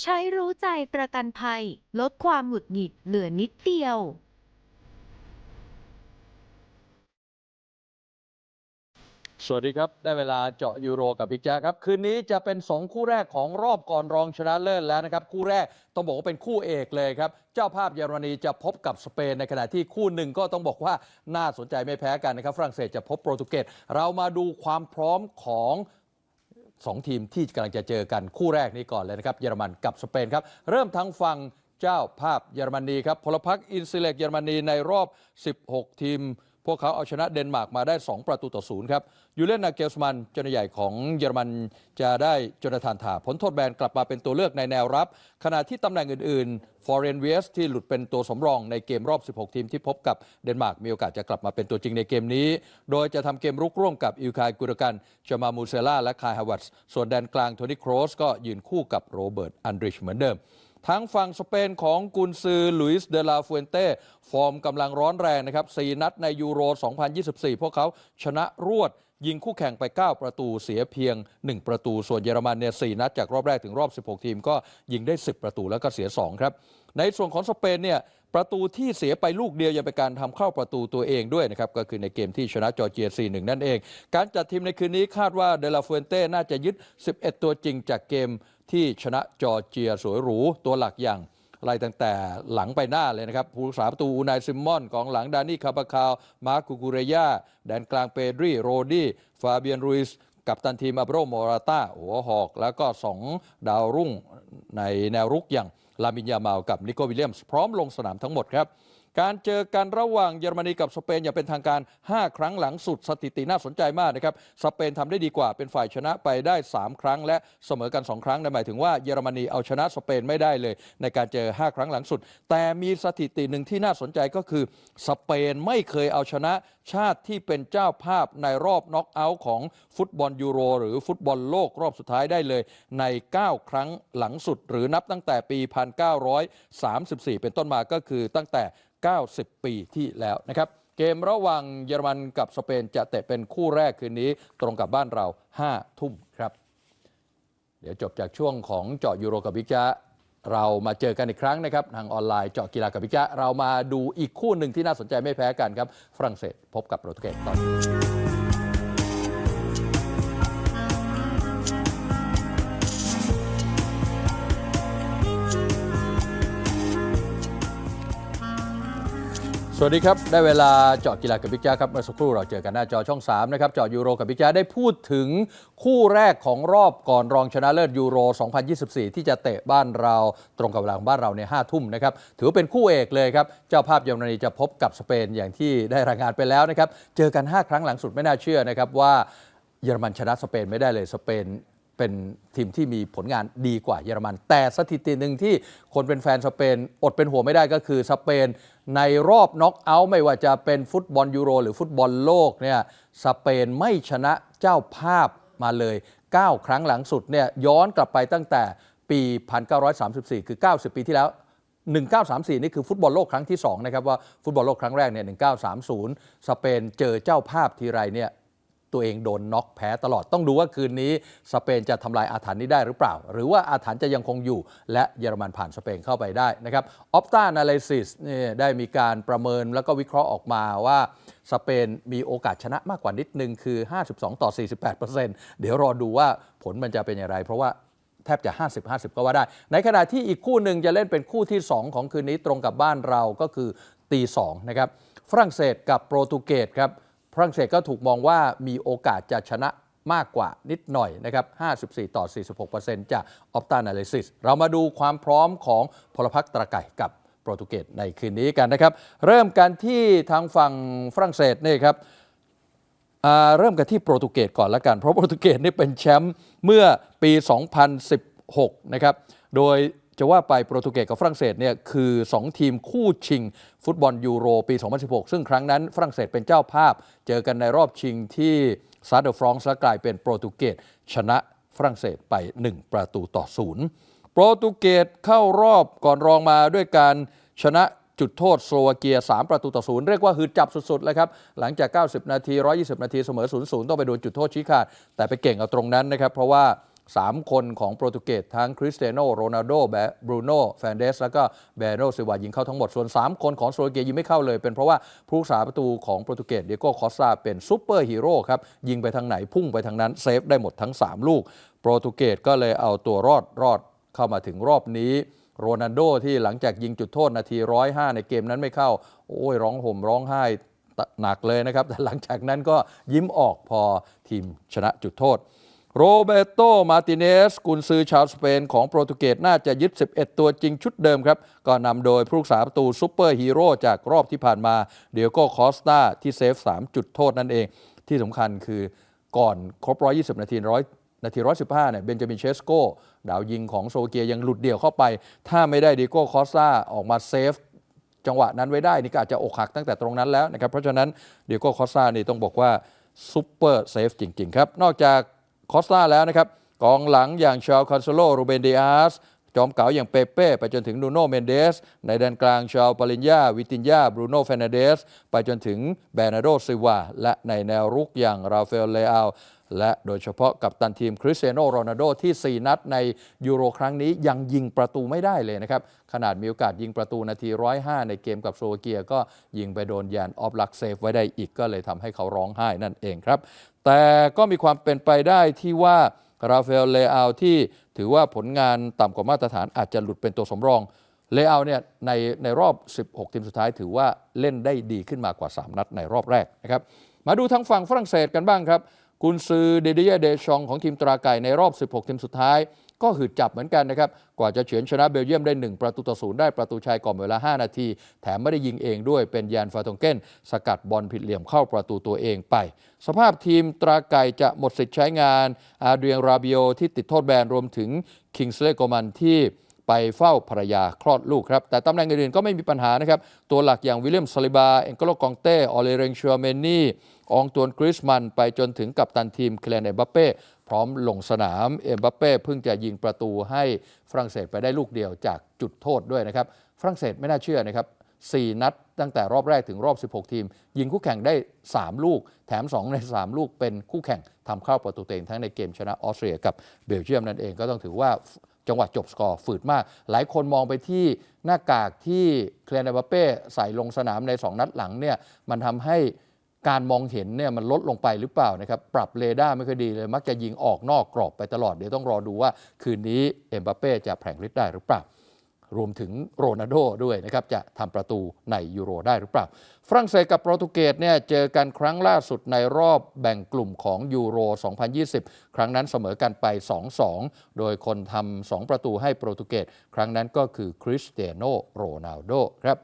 ใช้รู้ใจประกันภัย ลดความหงุดหงิดเหลือนิดเดียว สวัสดีครับ ได้เวลาเจาะยูโรกับบิ๊กแจ๊คครับ คืนนี้จะเป็น 2 คู่แรกของรอบก่อนรองชนะเลิศแล้วนะครับ คู่แรกต้องบอกว่าเป็นคู่เอกเลยครับ เจ้าภาพเยอรมนีจะพบกับสเปน ในขณะที่คู่หนึ่งก็ต้องบอกว่าน่าสนใจไม่แพ้กันนะครับฝรั่งเศสจะพบโปรตุเกสเรามาดูความพร้อมของ สองทีมที่กำลังจะเจอกันคู่แรกนี้ก่อนเลยนะครับเยอรมันกับสเปนครับ เริ่มทั้งฝั่งเจ้าภาพเยอรมนีครับพลพรรคอินซิเล็กเยอรมนีในรอบ 16 ทีม พวกเขาเอาชนะเดนมาร์กมาได้ 2 ประตูต่อศูนย์ครับ ยูเลนนาเกลสมันเจ้าหน้าใหญ่ของเยอรมันจะได้จนาธานถาผลโทษแบนกลับมาเป็นตัวเลือกในแนวรับ ขณะที่ตำแหน่งอื่นๆฟอร์เรนเวสที่หลุดเป็นตัวสำรองในเกมรอบ 16 ทีมที่พบกับเดนมาร์กมีโอกาสจะกลับมาเป็นตัวจริงในเกมนี้ โดยจะทำเกมรุกร่วมกับอิลคายกุรกันจามามูเซล่าและคายฮาวาตส์ส่วนแดนกลางโทนี่โครสก็ยืนคู่กับโรเบิร์ตอันดริชเหมือนเดิม ทั้งฝั่งสเปนของกุนซือลุยส์เดลาฟูเอนเต้ ฟอร์มกำลังร้อนแรงนะครับ4นัดในยูโร 2024 พวกเขาชนะรวดยิงคู่แข่งไป 9 ประตูเสียเพียง 1 ประตู ส่วนเยอรมันเนี่ย4นัดจากรอบแรกถึงรอบ 16 ทีมก็ยิงได้ 10 ประตูแล้วก็เสีย 2 ครับ ในส่วนของสเปนเนี่ยประตูที่เสียไปลูกเดียวยังเป็นการทำเข้าประตูตัวเองด้วยนะครับ ก็คือในเกมที่ชนะจอร์เจีย 4-1 นั่นเอง การจัดทีมในคืนนี้คาดว่าเดลาฟูเอนเต้น่าจะยึด 11 ตัวจริงจากเกม ที่ชนะจอร์เจียสวยหรู ตัวหลักอย่างไล่ตั้งแต่หลังไปหน้าเลยนะครับผู้รักษาประตูอูนายซิมมอนกองหลังดานี่คาบาคาว มาร์คูกูเรยาแดนกลางเปดรีโรดี้ฟาเบียนรุยสกับตันทีมอับโรโมราตาหัวหอก แล้วก็2ดาวรุ่งในแนวรุกอย่างลามินยาเมากับนิโควิลเลียมส์พร้อมลงสนามทั้งหมดครับ การเจอกันระหว่างเยอรมนีกับสเปนอย่างเป็นทางการ 5 ครั้งหลังสุดสถิติน่าสนใจมากนะครับ สเปนทำได้ดีกว่าเป็นฝ่ายชนะไปได้ 3 ครั้ง และเสมอกัน 2 ครั้งนั่นหมายถึงว่าเยอรมนีเอาชนะสเปนไม่ได้เลย ในการเจอ 5 ครั้งหลังสุด แต่มีสถิติหนึ่งที่น่าสนใจก็คือ สเปนไม่เคยเอาชนะชาติที่เป็นเจ้าภาพในรอบน็อกเอาท์ของฟุตบอลยูโร หรือฟุตบอลโลกรอบสุดท้ายได้เลย ใน 9 ครั้งหลังสุด หรือนับตั้งแต่ปี 1934 เป็นต้นมาก็คือตั้งแต่ 90 ปีที่แล้วนะครับ เกมระหว่างเยอรมันกับสเปนจะเตะเป็นคู่แรกคืนนี้ ตรงกับบ้านเรา 5 ทุ่มครับ เดี๋ยวจบจากช่วงของเจาะยูโรกับบิ๊กจ๊ะเรามาเจอกันอีกครั้งนะครับ ทางออนไลน์เจาะกีฬากับบิ๊กจ๊ะเรามาดูอีกคู่หนึ่งที่น่าสนใจไม่แพ้กันครับ ฝรั่งเศสพบกับโปรตุเกสตอน วัสดีครับ ได้เวลาเจาะกีฬากับบิ๊กจ้าครับ เมื่อสักครู่เราเจอกันหน้าจอช่อง 3 นะครับ เจาะยูโรกับบิ๊กจ้าได้พูดถึงคู่แรกของรอบก่อนรองชนะเลิศยูโร 2024 ที่จะเตะบ้านเราตรงกับเวลาของบ้านเราใน5ทุ่มนะครับ ถือว่าเป็นคู่เอกเลยครับ เจ้าภาพเยอรมนีจะพบกับสเปนอย่างที่ได้รายงานไปแล้วนะครับ เจอกัน 5 ครั้งหลังสุดไม่น่าเชื่อนะครับว่าเยอรมันชนะสเปนไม่ได้เลยสเปน เป็นทีมที่มีผลงานดีกว่าเยอรมัน แต่สถิติหนึ่งที่คนเป็นแฟนสเปน อดเป็นห่วงไม่ได้ก็คือสเปน ในรอบน็อกเอาท์ไม่ว่าจะเป็นฟุตบอลยูโร หรือฟุตบอลโลกเนี่ยสเปนไม่ชนะเจ้าภาพมาเลย 9 ครั้งหลังสุดเนี่ยย้อนกลับไปตั้งแต่ปี 1934 คือ 90 ปีที่แล้ว 1934 นี่คือฟุตบอลโลกครั้งที่2นะครับว่าฟุตบอลโลกครั้งแรกเนี่ย1930 สเปนเจอเจ้าภาพทีไรเนี่ย ตัวเองโดนน็อกแพ้ตลอดต้องดูว่าคืนนี้สเปนจะทำลายอาถรรพ์นี้ได้หรือเปล่า หรือว่าอาถรรพ์จะยังคงอยู่ และเยอรมันผ่านสเปนเข้าไปได้นะครับออปตานาลิซิสเนี่ยได้มีการประเมินแล้วก็วิเคราะห์ออกมาว่าสเปนมีโอกาสชนะมากกว่านิดนึงคือ 52 ต่อ 48เดี๋ยวรอดูว่าผลมันจะเป็นอย่างไร เพราะว่าแทบจะ 50-50 ก็ว่าได้ ในขณะที่อีกคู่หนึ่งจะเล่นเป็นคู่ที่ 2 ของคืนนี้ตรงกับบ้านเราก็คือตี2นะครับฝรั่งเศสกับโปรตุเกสครับ ฝรั่งเศสก็ถูกมองว่ามีโอกาสจะชนะมากกว่านิดหน่อยนะครับ 54 ต่อ 46%จากออปตานาลิซิสเรามาดูความพร้อมของพลพรรคตะไก่กับโปรตุเกสในคืนนี้กันนะครับ เริ่มกันที่ทางฝั่งฝรั่งเศสนี่ครับเริ่มกันที่โปรตุเกสก่อนละกัน เพราะโปรตุเกสนี่เป็นแชมป์เมื่อปี 2016 นะครับ โดย จะว่าไปโปรตุเกสกับฝรั่งเศสเนี่ยคือ 2 ทีมคู่ชิง ฟุตบอลยูโรปี 2016 ซึ่งครั้งนั้นฝรั่งเศสเป็นเจ้าภาพ เจอกันในรอบชิงที่ซาเดอฟรองส์และกลายเป็นโปรตุเกสชนะฝรั่งเศสไป 1 ประตูต่อศูนย์โปรตุเกสเข้ารอบก่อนรองมาด้วยการชนะจุดโทษ สโลวาเกีย 3 ประตูต่อศูนย์เรียกว่าหืดจับสุดๆเลยครับ หลังจาก 90 นาที 120 นาทีเสมอ 0-0 ต้องไปโดนจุดโทษชี้ขาด แต่ไปเก่งเอาตรงนั้นนะครับ เพราะว่า 3 คนของโปรตุเกสทั้งคริสเตียโนโรนัลโดแบรูโน่แฟนเดส แล้วก็เบโรซิวายิงเข้าทั้งหมด ส่วน 3 คนของโซโลเกียยิงไม่เข้าเลย เป็นเพราะว่าผู้รักษาประตูของโปรตุเกสเดียโก้คอสซาเป็นซูเปอร์ฮีโร่ครับ ยิงไปทางไหนพุ่งไปทางนั้นเซฟได้หมดทั้ง 3 ลูก โปรตุเกสก็เลยเอาตัวรอดรอดเข้ามาถึงรอบนี้โรนัลโดที่หลังจากยิงจุดโทษนาที105ในเกมนั้นไม่เข้า โอ้ยร้องห่มร้องไห้หนักเลยนะครับ แต่หลังจากนั้นก็ยิ้มออกพอทีมชนะจุดโทษ โรเบโต มาติเนส กุนซือชาวสเปนของโปรตุเกสน่าจะยึด 11 ตัวจริงชุดเดิมครับ ก็นำโดยผู้รักษาประตูซูเปอร์ฮีโร่จากรอบที่ผ่านมา เดียโก้คอสตาที่เซฟ 3 จุดโทษนั่นเอง ที่สำคัญคือก่อนครบ 120 นาทีร้อยนาที115เนี่ยเบนจามินเชสโกดาวยิงของโซเกียยังหลุดเดี่ยวเข้าไป ถ้าไม่ได้เดียโก้คอสตาออกมาเซฟจังหวะนั้นไว้ได้นี่ก็อาจจะอกหักตั้งแต่ตรงนั้นแล้วนะครับเพราะฉะนั้นเดียโก้คอสซานี่ต้องบอกว่าซุปเปอร์เซฟจริงๆครับนอกจาก คอสตาแล้วนะครับกองหลังอย่างชาวคอนโซโลรูเบนเดียสจอมเก๋าอย่างเปเป้ไปจนถึงนูโนเมนเดส ในแดนกลางชาวปาลินยาวิตินยาบรูโนเฟนเดส ไปจนถึงแบรนาโดซิวาและในแนวรุกอย่างราฟาเอลเลอา และโดยเฉพาะกับตันทีมคริสเตียโนโรนัลโดที่ 4 นัดในยูโรครั้งนี้ยังยิงประตูไม่ได้เลยนะครับ ขนาดมีโอกาสยิงประตูนาที 105 ในเกมกับโซโลเกียก็ยิงไปโดนยานออฟลักเซฟไว้ได้อีกก็เลยทำให้เขาร้องไห้นั่นเองครับ แต่ก็มีความเป็นไปได้ที่ว่าราฟาเอลเลอาที่ถือว่าผลงานต่ำกว่ามาตรฐานอาจจะหลุดเป็นตัวสำรองเลอาเนี่ยในในรอบ 16 ทีมสุดท้ายถือว่าเล่นได้ดีขึ้นมากว่า 3 นัดในรอบแรกนะครับ มาดูทางฝั่งฝรั่งเศสกันบ้างครับ กุนซือเดเดียเดชองของทีมตราไก่ในรอบ 16 ทีมสุดท้าย ก็หืดจับเหมือนกันนะครับ กว่าจะเฉือนชนะเบลเยียมได้ 1 ประตูต่อศูนย์ได้ประตูชัยก่อนเวลา 5 นาที แถมไม่ได้ยิงเองด้วยเป็นยานฟาตงเกนสกัดบอลผิดเหลี่ยมเข้าประตูตัวเองไป สภาพทีมตราไก่จะหมดสิทธิ์ใช้งานอาเดรียงราบิโอที่ติดโทษแบนรวมถึงคิงสเลโกมันที่ ไปเฝ้าภรรยาคลอดลูกครับ แต่ตำแหน่งอื่นๆก็ไม่มีปัญหานะครับ ตัวหลักอย่างวิลเลียมซาลิบา เอ็นโกโลกองเต้ ออเลเรงชัวเมนี่ อองตวนกริสมัน ไปจนถึงกับตันทีมเคลนเอมบัปเป้พร้อมลงสนาม เอ็มบัปเป้เพิ่งจะยิงประตูให้ฝรั่งเศสไปได้ลูกเดียวจากจุดโทษด้วยนะครับฝรั่งเศสไม่น่าเชื่อนะครับ4 นัดตั้งแต่รอบแรกถึงรอบ 16 ทีม ยิงคู่แข่งได้ 3 ลูก แถม 2 ใน 3 ลูกเป็นคู่แข่งทำเข้าประตูเต็งทั้งในเกมชนะออสเตรียกับเบลเยียมนั่นเองก็ต้องถือว่า จังหวะจบสกอร์ฝืดมาก หลายคนมองไปที่หน้ากากที่เคลนบาเป้ใส่ลงสนามใน 2 นัดหลังเนี่ยมันทำให้การมองเห็นเนี่ยมันลดลงไปหรือเปล่านะครับ ปรับเรดาร์ไม่ค่อยดีเลย มักจะยิงออกนอกกรอบไปตลอด เดี๋ยวต้องรอดูว่าคืนนี้เอ็มบาเป้จะแผลงฤทธิ์ได้หรือเปล่า รวมถึงโรนัลโดด้วยนะครับ จะทำประตูในยูโรได้หรือเปล่า ฝรั่งเศสกับโปรตุเกสเนี่ยเจอกันครั้งล่าสุดในรอบแบ่งกลุ่มของยูโร 2020 ครั้งนั้นเสมอกันไป 2-2 โดยคนทำ2ประตูให้โปรตุเกสครั้งนั้นก็คือคริสเตียโนโรนัลโดครับ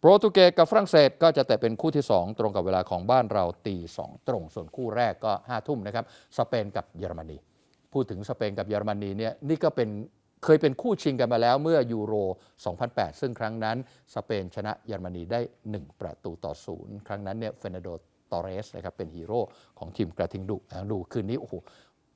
โปรตุเกสกับฝรั่งเศสก็จะแต่เป็นคู่ที่ 2 ตรงกับเวลาของบ้านเราตี 2 ตรง ส่วนคู่แรกก็5ทุ่มนะครับสเปนกับเยอรมนีพูดถึงสเปนกับเยอรมนีเนี่ยนี่ก็เป็น เคยเป็นคู่ชิงกันมาแล้วเมื่อยูโร 2008 ซึ่งครั้งนั้นสเปนชนะเยอรมนีได้ 1 ประตูต่อศูนย์ครั้งนั้นเนี่ยเฟนโดตอเรสนะครับเป็นฮีโร่ของทีมกระทิงดุดูคืนนี้โอ้โห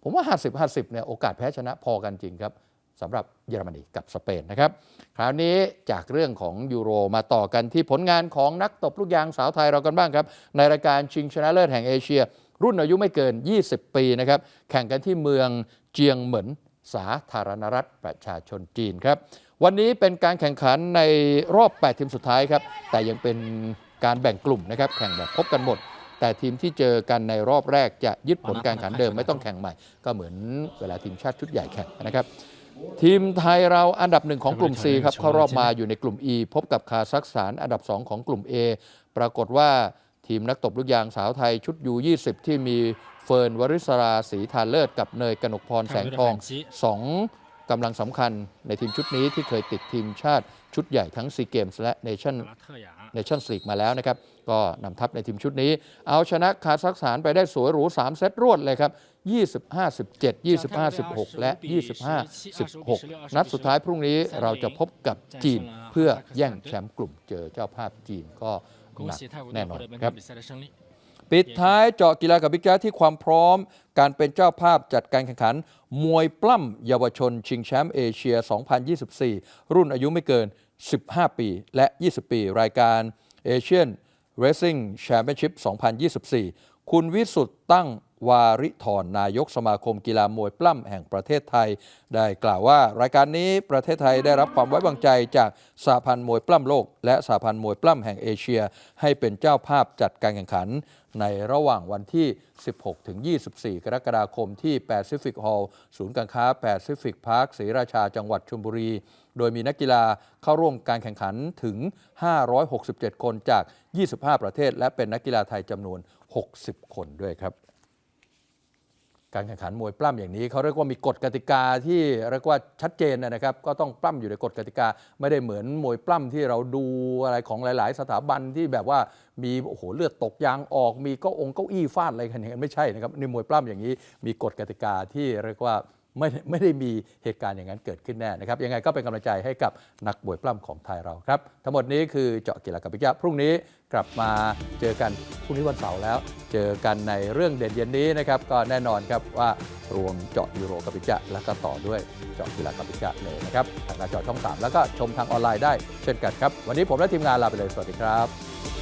ผมว่า 50 50เนี่ยโอกาสแพ้ชนะพอกันจริงครับสำหรับเยอรมนีกับสเปนนะครับ คราวนี้จากเรื่องของยูโรมาต่อกันที่ผลงานของนักตบลูกยางสาวไทยเรากันบ้างครับ ในรายการชิงชนะเลิศแห่งเอเชีย รุ่นอายุไม่เกิน 20 ปีนะครับ แข่งกันที่เมืองเจียงเหมิน สาธารณรัฐประชาชนจีนครับ วันนี้เป็นการแข่งขันในรอบ 8 ทีมสุดท้ายครับ แต่ยังเป็นการแบ่งกลุ่มนะครับ แข่งแบบพบกันหมด แต่ทีมที่เจอกันในรอบแรกจะยึดผลการแข่งขันเดิมไม่ต้องแข่งใหม่ ก็เหมือนเวลาทีมชาติชุดใหญ่แข่งนะครับ ทีมไทยเราอันดับหนึ่งของกลุ่ม C ครับเข้ารอบมาอยู่ในกลุ่ม E พบกับคาซัคสถานอันดับ 2 ของกลุ่ม A ปรากฏว่า ทีมนักตบลูกยางสาวไทยชุดยู20 ที่มีเฟิร์นวริศราศรีทานเลิศกับเนยกนกพรแสงทองสองกำลังสำคัญในทีมชุดนี้ที่เคยติดทีมชาติชุดใหญ่ทั้งซีเกมส์และเนชั่นเนชั่นลีกมาแล้วนะครับ ก็นำทัพในทีมชุดนี้ เอาชนะคาซัคสถานไปได้สวยหรู 3 เซตรวดเลยครับ 25-17 25-16 และ 25-16 นัดสุดท้ายพรุ่งนี้เราจะพบกับจีนเพื่อแย่งแชมป์กลุ่มเจอเจ้าภาพจีนก็ หนักแน่นอนครับปิดท้ายเจาะกีฬากับบิ๊กแจ๊ที่ความพร้อม การเป็นเจ้าภาพจัดการแข่งขัน มวยปล้ำเยาวชน ชิงแชมป์เอเชีย 2024 รุ่นอายุไม่เกิน 15 ปีและ 20 ปี รายการ Asian Racing Championship 2024 คุณวิสุทธ์ตั้งวาริธรนายกสมาคมกีฬามวยปล้ำแห่งประเทศไทย ได้กล่าวว่ารายการนี้ประเทศไทยได้รับความไว้วางใจจากสหพันธ์มวยปล้ำโลก และสหพันธ์มวยปล้ำแห่งเอเชีย ให้เป็นเจ้าภาพจัดการแข่งขัน ในระหว่างวันที่ 16ถึง24 กรกฎาคมที่ Pacific Hall ศูนย์การค้า Pacific Park ศรีราชาจังหวัดชลบุรี โดยมีนักกีฬาเข้าร่วมการแข่งขันถึง 567 คนจาก 25 ประเทศ และเป็นนักกีฬาไทยจำนวน 60 คนด้วยครับ การแข่งขันมวยปล้ำอย่างนี้เขาเรียกว่ามีกฎกติกาที่เรียกว่าชัดเจนนะครับ ก็ต้องปล้ำอยู่ในกฎกติกา ไม่ได้เหมือนมวยปล้ำที่เราดูอะไรของหลาย ๆ สถาบันที่แบบว่ามีโอ้โหเลือดตกยางออก มีเก็องเก้าอี้ฟาดอะไรกันอย่างนั้นไม่ใช่นะครับในมวยปล้ำอย่างนี้มีกฎกติกาที่เรียกว่า ไม่ไม่ได้มีเหตุการณ์อย่างนั้นเกิดขึ้นแน่นะครับ ยังไงก็เป็นกำลังใจให้กับนักมวยปล้ำของไทยเราครับ ทั้งหมดนี้คือเจาะกีฬากับพิจาพรุ่งนี้กลับมาเจอกันพรุ่งนี้วันเสาร์แล้ว เจอกันในเรื่องเด่นเย็นนี้นะครับ ก็แน่นอนครับว่ารวมเจาะยูโรกับพิจาแล้วก็ต่อด้วยเจาะกีฬากับพิจาเลยนะครับทางหน้าจอช่อง 3 แล้วก็ชมทางออนไลน์ได้เช่นกันครับวันนี้ผมและทีมงานลาไปเลยสวัสดีครับ